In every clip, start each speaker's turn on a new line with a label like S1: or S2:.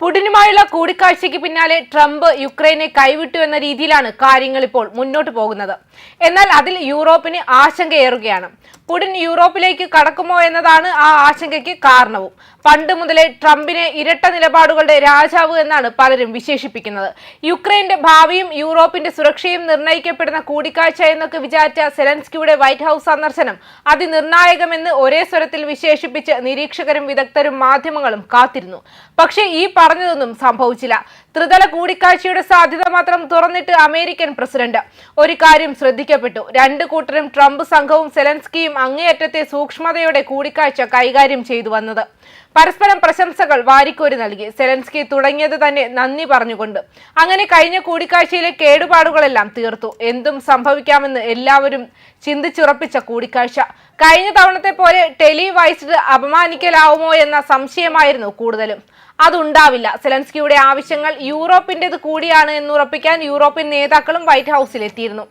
S1: പുടിനുമായുള്ള കൂടിക്കാഴ്ചയ്ക്ക് പിന്നാലെ ട്രംപ് യുക്രൈനെ കൈവിട്ടു എന്ന രീതിയിലാണ് കാര്യങ്ങൾ ഇപ്പോൾ മുന്നോട്ട് പോകുന്നത്. എന്നാൽ അതിൽ യൂറോപ്പിന് ആശങ്കയേറുകയാണ്. പുടിൻ യൂറോപ്പിലേക്ക് കടക്കുമോ എന്നതാണ് ആ ആശങ്കയ്ക്ക് കാരണവും. പണ്ട് മുതലേ ട്രംപിനെ ഇരട്ട നിലപാടുകളുടെ രാജാവ് എന്നാണ് പലരും വിശേഷിപ്പിക്കുന്നത്. യുക്രൈന്റെ ഭാവിയും യൂറോപ്പിന്റെ സുരക്ഷയും നിർണയിക്കപ്പെടുന്ന കൂടിക്കാഴ്ച എന്നൊക്കെ വിചാരിച്ച സെലൻസ്കിയുടെ വൈറ്റ് ഹൌസ് സന്ദർശനം അതിനിർണായകമെന്ന് ഒരേ സ്വരത്തിൽ വിശേഷിപ്പിച്ച് നിരീക്ഷകരും വിദഗ്ധരും മാധ്യമങ്ങളും കാത്തിരുന്നു. പക്ഷേ ഈ പറഞ്ഞതൊന്നും സംഭവിച്ചില്ല. ത്രിതല കൂടിക്കാഴ്ചയുടെ സാധ്യത മാത്രം തുറന്നിട്ട് അമേരിക്കൻ പ്രസിഡന്റ്. ഒരു കാര്യം ശ്രദ്ധിക്കപ്പെട്ടു. രണ്ട് കൂട്ടരും ട്രംപ് സംഘവും സെലൻസ്കിയും അങ്ങേയറ്റത്തെ സൂക്ഷ്മതയോടെ കൂടിക്കാഴ്ച കൈകാര്യം ചെയ്തു വന്നത്. പരസ്പരം പ്രശംസകൾ വാരിക്കോരി നൽകി. സെലൻസ്കി തുടങ്ങിയത് തന്നെ നന്ദി പറഞ്ഞുകൊണ്ട്. അങ്ങനെ കഴിഞ്ഞ കൂടിക്കാഴ്ചയിലെ കേടുപാടുകളെല്ലാം തീർത്തു. എന്തും സംഭവിക്കാമെന്ന് എല്ലാവരും ചിന്തിച്ചുറപ്പിച്ച കൂടിക്കാഴ്ച. കഴിഞ്ഞ തവണത്തെ പോലെ ടെലിവൈസ്ഡ് അപമാനിക്കലാവുമോ എന്ന സംശയമായിരുന്നു കൂടുതലും. അതുണ്ടാവില്ല. സെലൻസ്കിയുടെ ആവശ്യങ്ങൾ യൂറോപ്പിന്റെത് കൂടിയാണ് എന്ന് ഉറപ്പിക്കാൻ യൂറോപ്യൻ നേതാക്കളും വൈറ്റ് ഹൗസിൽ എത്തിയിരുന്നു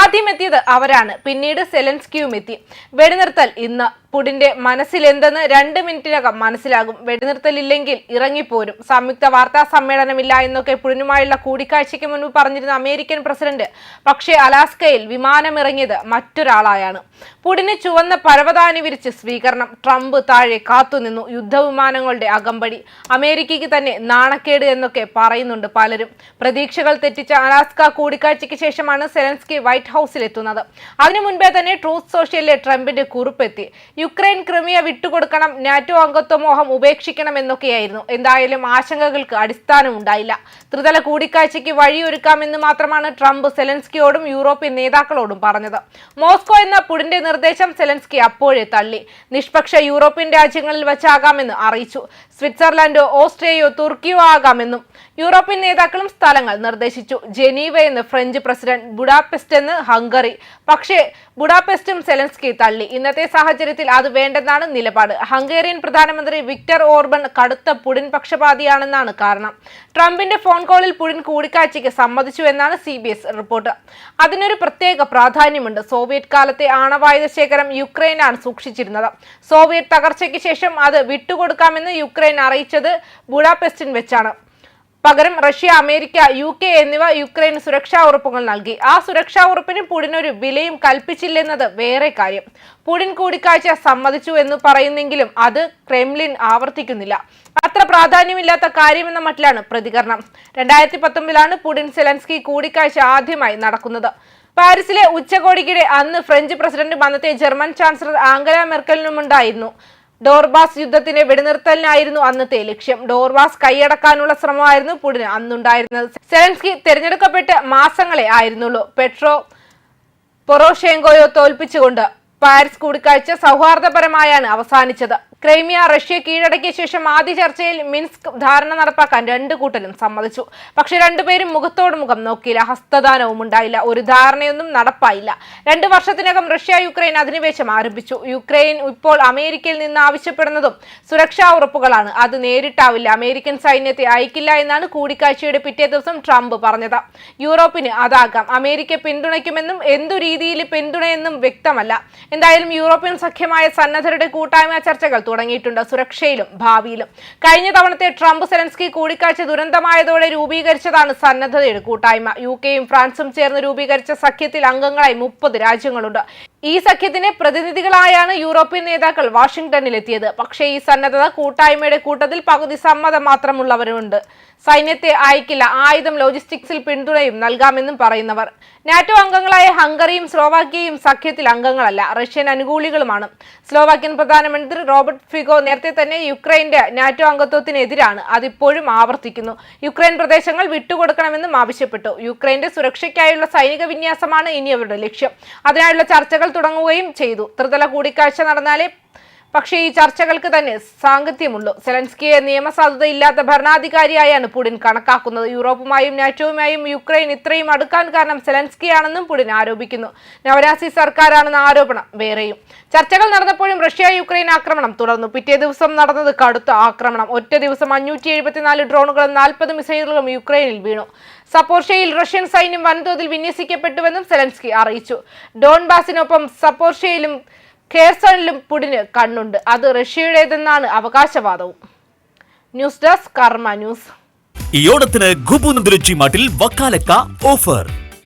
S1: ആദ്യം എത്തിയത് അവരാണ്. പിന്നീട് സെലൻസ്കിയും എത്തി. വെടിനിർത്തൽ ഇന്ന് പുടിന്റെ മനസ്സിലെന്തെന്ന് രണ്ട് മിനിറ്റിനകം മനസ്സിലാകും. വെടിനിർത്തലില്ലെങ്കിൽ ഇറങ്ങിപ്പോരും. സംയുക്ത വാർത്താ സമ്മേളനമില്ല എന്നൊക്കെ പുടിനുമായുള്ള കൂടിക്കാഴ്ചയ്ക്ക് മുൻപ് പറഞ്ഞിരുന്ന അമേരിക്കൻ പ്രസിഡന്റ്. പക്ഷേ അലാസ്കയിൽ വിമാനമിറങ്ങിയത് മറ്റൊരാളായാണ്. പുടിന് ചുവന്ന പരവതാനി വിരിച്ച് സ്വീകരണം. ട്രംപ് താഴെ കാത്തുനിന്നു. യുദ്ധവിമാനങ്ങളുടെ അകമ്പടി. അമേരിക്കയ്ക്ക് തന്നെ നാണക്കേട് എന്നൊക്കെ പറയുന്നുണ്ട് പലരും. പ്രതീക്ഷകൾ തെറ്റിച്ച അലാസ്ക കൂടിക്കാഴ്ചയ്ക്ക് ശേഷമാണ് സെലൻസ്കി വൈറ്റ് ഹൗസിലെത്തുന്നത്. അതിനു മുൻപേ തന്നെ ട്രൂത്ത് സോഷ്യലിലെ ട്രംപിന്റെ കുറിപ്പെത്തി. യുക്രൈൻ ക്രിമിയ വിട്ടുകൊടുക്കണം നാറ്റോ അംഗത്വ മോഹം ഉപേക്ഷിക്കണം എന്നൊക്കെയായിരുന്നു. എന്തായാലും ആശങ്കകൾക്ക് അടിസ്ഥാനം ഉണ്ടായില്ല. ത്രിതല കൂടിക്കാഴ്ചയ്ക്ക് വഴിയൊരുക്കാമെന്ന് മാത്രമാണ് ട്രംപ് സെലൻസ്കിയോടും യൂറോപ്യൻ നേതാക്കളോടും പറഞ്ഞത്. മോസ്കോ എന്ന പുടിന്റെ നിർദ്ദേശം സെലൻസ്കി അപ്പോഴേ തള്ളി. നിഷ്പക്ഷ യൂറോപ്യൻ രാജ്യങ്ങളിൽ വച്ചാകാമെന്ന് അറിയിച്ചു. സ്വിറ്റ്സർലൻഡോ ഓസ്ട്രിയയോ തുർക്കിയോ ആകാമെന്നും യൂറോപ്യൻ നേതാക്കളും സ്ഥലങ്ങൾ നിർദ്ദേശിച്ചു. ജനീവ എന്ന് ഫ്രഞ്ച് പ്രസിഡന്റ് ബുഡാപെസ്റ്റ് എന്ന് ഹംഗറി. പക്ഷേ ബുഡാപെസ്റ്റും സെലൻസ്കി തള്ളി. ഇന്നത്തെ സാഹചര്യത്തിൽ അത് വേണ്ടെന്നാണ് നിലപാട്. ഹംഗേറിയൻ പ്രധാനമന്ത്രി വിക്ടർ ഓർബൺ കടുത്ത പുടിൻ പക്ഷപാതിയാണെന്നാണ് കാരണം. ട്രംപിന്റെ ഫോൺ കോളിൽ പുടിൻ കൂടിക്കാഴ്ചയ്ക്ക് സമ്മതിച്ചു എന്നാണ് സി റിപ്പോർട്ട്. അതിനൊരു പ്രത്യേക പ്രാധാന്യമുണ്ട്. സോവിയറ്റ് കാലത്തെ ആണവായുധ ശേഖരം യുക്രൈനാണ് സൂക്ഷിച്ചിരുന്നത്. സോവിയറ്റ് തകർച്ചയ്ക്ക് ശേഷം അത് വിട്ടുകൊടുക്കാമെന്ന് യുക്രൈൻ അറിയിച്ചത് ബുഡാപെസ്റ്റിൻ വെച്ചാണ്. പകരം റഷ്യ അമേരിക്ക യു കെ എന്നിവ യുക്രൈൻ സുരക്ഷാ ഉറപ്പുകൾ നൽകി. ആ സുരക്ഷാ ഉറപ്പിന് പുടിൻ ഒരു വിലയും കൽപ്പിച്ചില്ലെന്നത് വേറെ കാര്യം. പുടിൻ കൂടിക്കാഴ്ച സമ്മതിച്ചു എന്ന് പറയുന്നെങ്കിലും അത് ക്രെംലിൻ ആവർത്തിക്കുന്നില്ല. അത്ര പ്രാധാന്യമില്ലാത്ത കാര്യമെന്ന മട്ടിലാണ് പ്രതികരണം. രണ്ടായിരത്തി പത്തൊമ്പതിലാണ് പുടിൻ സെലൻസ്കി കൂടിക്കാഴ്ച ആദ്യമായി നടക്കുന്നത്. പാരീസിലെ ഉച്ചകോടിക്കിടെ അന്ന് ഫ്രഞ്ച് പ്രസിഡന്റും അന്നത്തെ ജർമ്മൻ ചാൻസലർ ആംഗല മെർക്കലിനുമുണ്ടായിരുന്നു. ഡോർബാസ് യുദ്ധത്തിന്റെ വെടിനിർത്തലിനായിരുന്നു അന്നത്തെ ലക്ഷ്യം. ഡോർബാസ് കൈയടക്കാനുള്ള ശ്രമമായിരുന്നു പുടിന് അന്നുണ്ടായിരുന്നത്. സെലൻസ്കി തെരഞ്ഞെടുക്കപ്പെട്ട് മാസങ്ങളെ ആയിരുന്നുള്ളൂ. പെട്രോ പൊറോഷേങ്കോയോ തോൽപ്പിച്ചുകൊണ്ട് പാരീസ് കൂടിക്കാഴ്ച സൗഹാർദ്ദപരമായാണ് അവസാനിച്ചത്. ക്രൈമിയ റഷ്യ കീഴടക്കിയ ശേഷം ആദ്യ ചർച്ചയിൽ മിൻസ്ക് ധാരണ നടപ്പാക്കാൻ രണ്ടു കൂട്ടരും സമ്മതിച്ചു. പക്ഷെ രണ്ടുപേരും മുഖത്തോട് മുഖം നോക്കിയില്ല. ഹസ്തദാനവും ഉണ്ടായില്ല. ഒരു ധാരണയൊന്നും നടപ്പായില്ല. രണ്ട് വർഷത്തിനകം റഷ്യ യുക്രൈൻ അധിനിവേശം ആരംഭിച്ചു. യുക്രൈൻ ഇപ്പോൾ അമേരിക്കയിൽ നിന്ന് ആവശ്യപ്പെടുന്നതും സുരക്ഷാ ഉറപ്പുകളാണ്. അത് നേരിട്ടാവില്ല. അമേരിക്കൻ സൈന്യത്തെ അയക്കില്ല എന്നാണ് കൂടിക്കാഴ്ചയുടെ പിറ്റേ ദിവസം ട്രംപ് പറഞ്ഞത്. യൂറോപ്പിന് അതാകാം. അമേരിക്ക പിന്തുണയ്ക്കുമെന്നും എന്തു രീതിയിൽ പിന്തുണയെന്നും വ്യക്തമല്ല. എന്തായാലും യൂറോപ്യൻ സഖ്യമായ സന്നദ്ധരുടെ കൂട്ടായ്മ ചർച്ചകൾ തുടങ്ങിയിട്ടുണ്ട് സുരക്ഷയിലും ഭാവിയിലും. കഴിഞ്ഞ തവണത്തെ ട്രംപ് സെലൻസ്കി കൂടിക്കാഴ്ച ദുരന്തമായതോടെ രൂപീകരിച്ചതാണ് സന്നദ്ധതയുടെ കൂട്ടായ്മ. യു കെയും ഫ്രാൻസും ചേർന്ന് രൂപീകരിച്ച സഖ്യത്തിൽ അംഗങ്ങളായി മുപ്പത് രാജ്യങ്ങളുണ്ട്. ഈ സഖ്യത്തിന്റെ പ്രതിനിധികളായാണ് യൂറോപ്യൻ നേതാക്കൾ വാഷിംഗ്ടണിൽ എത്തിയത് പക്ഷേ ഈ സന്നദ്ധത കൂട്ടായ്മയുടെ കൂട്ടത്തിൽ പകുതി സമ്മതം മാത്രമുള്ളവരുണ്ട്. സൈന്യത്തെ അയക്കില്ല. ആയുധം ലോജിസ്റ്റിക്സിൽ പിന്തുണയും നൽകാമെന്നും പറയുന്നവർ. നാറ്റോ അംഗങ്ങളായ ഹംഗറിയും സ്ലോവാക്യയും സഖ്യത്തിൽ അംഗങ്ങളല്ല റഷ്യൻ അനുകൂലികളുമാണ്. സ്ലോവാക്യൻ പ്രധാനമന്ത്രി റോബർട്ട് ഫിഗോ നേരത്തെ തന്നെ യുക്രൈന്റെ നാറ്റോ അംഗത്വത്തിനെതിരാണ് അതിപ്പോഴും ആവർത്തിക്കുന്നു. യുക്രൈൻ പ്രദേശങ്ങൾ വിട്ടുകൊടുക്കണമെന്നും ആവശ്യപ്പെട്ടു. യുക്രൈന്റെ സുരക്ഷയ്ക്കായുള്ള സൈനിക വിന്യാസമാണ് ഇനി അവരുടെ ലക്ഷ്യം. അതിനായുള്ള ചർച്ചകൾ തുടങ്ങുകയും ചെയ്തു. ത്രിതല കൂടിക്കാഴ്ച നടന്നാലേ പക്ഷേ ഈ ചർച്ചകൾക്ക് തന്നെ സാങ്കത്യമുള്ളൂ സെലൻസ്കിയെ നിയമസാധുതയില്ലാത്ത ഭരണാധികാരിയായാണ് പുടിൻ കണക്കാക്കുന്നത്. യൂറോപ്പുമായും നാറ്റോയുമായും യുക്രൈൻ ഇത്രയും അടുക്കാൻ കാരണം സെലൻസ്കിയാണെന്നും പുടിൻ ആരോപിക്കുന്നു. നവരാസി സർക്കാരാണെന്ന ആരോപണം വേറെയും. ചർച്ചകൾ നടന്നപ്പോഴും റഷ്യ യുക്രൈൻ ആക്രമണം തുടർന്നു. പിറ്റേ ദിവസം നടന്നത് കടുത്ത ആക്രമണം. ഒറ്റ ദിവസം അഞ്ഞൂറ്റി എഴുപത്തിനാല് ഡ്രോണുകളും നാൽപ്പത് മിസൈലുകളും യുക്രൈനിൽ വീണു. സപ്പോർഷ്യയിൽ റഷ്യൻ സൈന്യം വൻതോതിൽ വിന്യസിക്കപ്പെട്ടുവെന്നും സെലൻസ്കി അറിയിച്ചു. ഡോൺബാസിനൊപ്പം സപ്പോർഷ്യയിലും ഖേർസണിലും പുടിന് കണ്ണുണ്ട്. അത് റഷ്യയുടേതെന്നാണ് അവകാശവാദവും. News desk Karma news.
S2: ഈ ഓണത്തിന് ഗുബു നന്ദുരുചി മാട്ടിൽ വക്കാലക്ക ഓഫർ.